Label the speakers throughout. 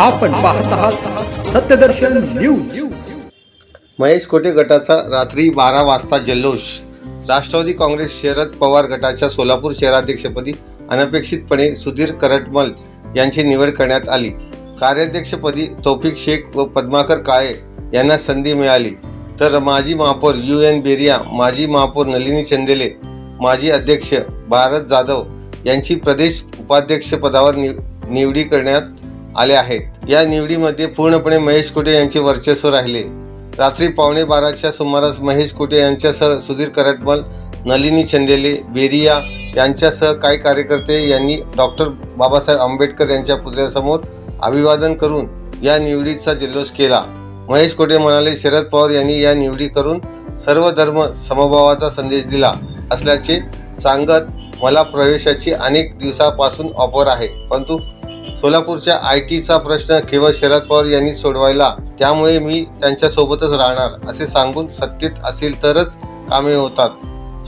Speaker 1: आपण पाहत आहात सत्यदर्शन न्यूज.
Speaker 2: महेश कोटे गटाचा रात्री बारा वाजता जल्लोष. राष्ट्रवादी काँग्रेस शरद पवार गटाच्या सोलापूर शहराध्यक्षपदी अनपेक्षितपणे सुधीर करटमल यांची निवड करण्यात आली. कार्याध्यक्षपदी तौफिक शेख व पद्माकर काळे यांना संधी मिळाली. तर माजी महापौर यू एन बेरिया माजी महापौर नलिनी चंदेले माजी अध्यक्ष भारत जाधव यांची प्रदेश उपाध्यक्ष पदावर निव निवडी करण्यात आले आहेत. या निवडीमध्ये पूर्णपणे महेश कोटे यांचे वर्चस्व राहिले? रात्री पावणे बाराच्या सुमारास महेश कोटे यांच्यासह सुधीर करटमल नलिनी चंदेले बेरिया यांच्यासह काही कार्यकर्ते यांनी डॉक्टर बाबासाहेब आंबेडकर यांच्या पुतळ्यासमोर अभिवादन करून या निवडीचा जल्लोष केला. महेश कोटे म्हणाले शरद पवार यांनी या निवडी करून सर्व धर्म समभावाचा संदेश दिला असल्याचे सांगत मला प्रवेशाची अनेक दिवसापासून ऑफर आहे. परंतु सोलापूरच्या आय टीचा प्रश्न केवळ शरद पवार यांनी सोडवायला त्यामुळे मी त्यांच्यासोबतच राहणार असे सांगून सत्तेत असेल तरच कामे होतात.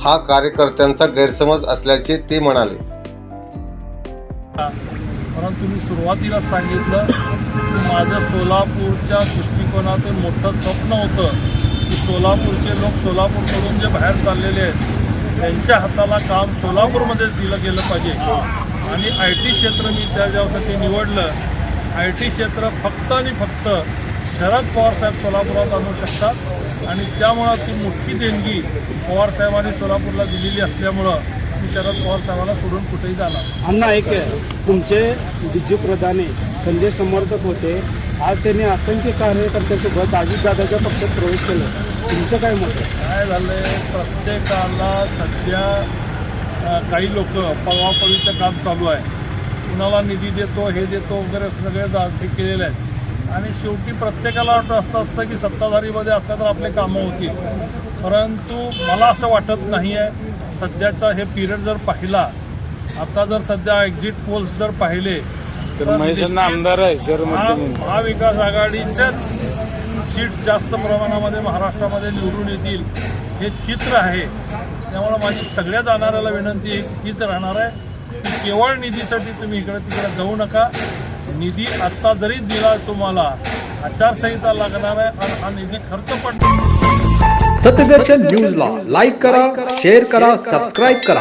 Speaker 2: हा कार्यकर्त्यांचा गैरसमज असल्याचे ते म्हणाले.
Speaker 3: परंतु मी सुरुवातीला सांगितलं की माझं सोलापूरच्या दृष्टिकोनातून मोठं स्वप्न होतं की सोलापूरचे लोक सोलापूरकडून जे बाहेर चाललेले आहेत त्यांच्या हाताला काम सोलापूरमध्येच दिलं गेलं पाहिजे. आणि आय टी क्षेत्र मी त्याच्यासाठी निवडलं. आय टी क्षेत्र फक्त आणि फक्त शरद पवारसाहेब सोलापुरात आणू शकतात. आणि त्यामुळं ती मोठी देणगी पवारसाहेबांनी सोलापूरला दिलेली असल्यामुळं मी शरद पवार साहेबांना सोडून कुठेही जाणार
Speaker 4: अण्णा ऐक तुमचे बिजू प्रधाने संजय समर्थक होते. आज त्यांनी असंख्य कार्यकर्त्यासोबत अजितदादाच्या पक्षात प्रवेश केला. तुमचं काय मत?
Speaker 3: काय झालंय? प्रत्येकाला सध्या काही लोक पळवापळीचं काम चालू आहे. कुणाला निधी देतो हे देतो वगैरे सगळे हे केलेले आहेत. आणि शेवटी प्रत्येकाला वाटतं असं असतं की सत्ताधारीमध्ये असल्या तर आपले कामं होतील. परंतु मला असं वाटत नाही आहे. सध्याचा हे पिरियड जर पाहिला आता जर सध्या एक्झिट पोल्स जर पाहिले
Speaker 5: तर
Speaker 3: महाविकास आघाडीच्याच सीट जास्त प्रमाणामध्ये महाराष्ट्रामध्ये निवडून येतील हे चित्र आहे. त्यामुळं माझी सगळ्या जाणाऱ्याला विनंती हीच राहणार आहे. की केवळ निधीसाठी तुम्ही इकडे तिकडे जाऊ नका. निधी आत्ता जरी दिला तुम्हाला आचारसंहिता लागणार आहे आणि हा निधी खर्च पण
Speaker 1: सत्यदर्शन न्यूजला लाईक करा शेअर करा सबस्क्राईब करा.